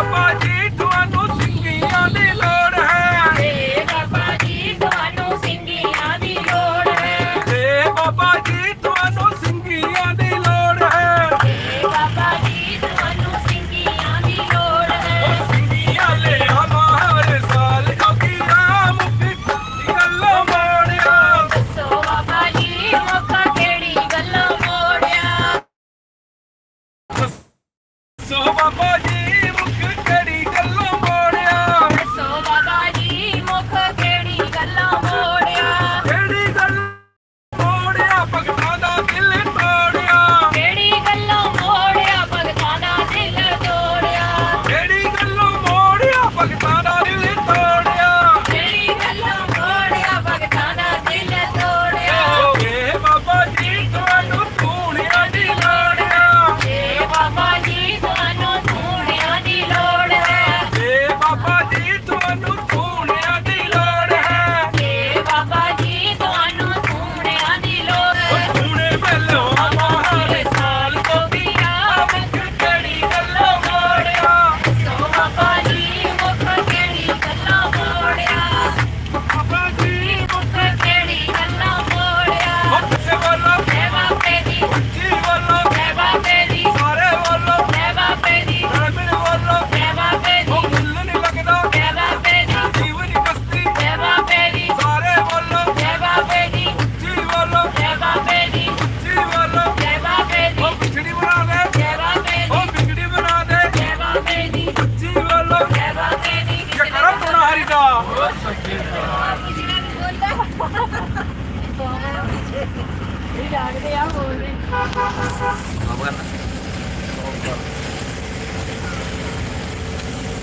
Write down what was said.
ਬਾਬਾ ਜੀ ਤੁਹਾਨੂੰ ਸਿੰਘੀਆਂ ਦੀ ਲੋੜ ਹੈ। ਤੇ ਬਾਬਾ ਜੀ ਤੁਹਾਨੂੰ ਸਿੰਘੀਆਂ ਦੀ ਲੋੜ ਹੈ। ਤੇ ਬਾਬਾ ਜੀ ਤੁਹਾਨੂੰ ਸਿੰਘੀਆਂ ਦੀ ਲੋੜ ਹੈ। ਤੇ ਬਾਬਾ ਜੀ ਤੁਹਾਨੂੰ ਸਿੰਘੀਆਂ ਦੀ ਲੋੜ ਹੈ। ਉਹ ਸਿੰਘੀਆਂ ਲੈ ਹਮਾਰ ਸਾਲ ਕਿਉਂਕਿ ਰਾਮ ਦੀ ਗੱਲਾਂ ਮਾੜਿਆ। ਦੱਸੋ ਬਾਬਾ ਜੀ ਮੌਕਾ ਕਿਹੜੀ ਗੱਲਾਂ ਮੋੜਿਆ? ਦੱਸੋ ਬਾਬਾ രാവിലെയാ പോകുന്നത്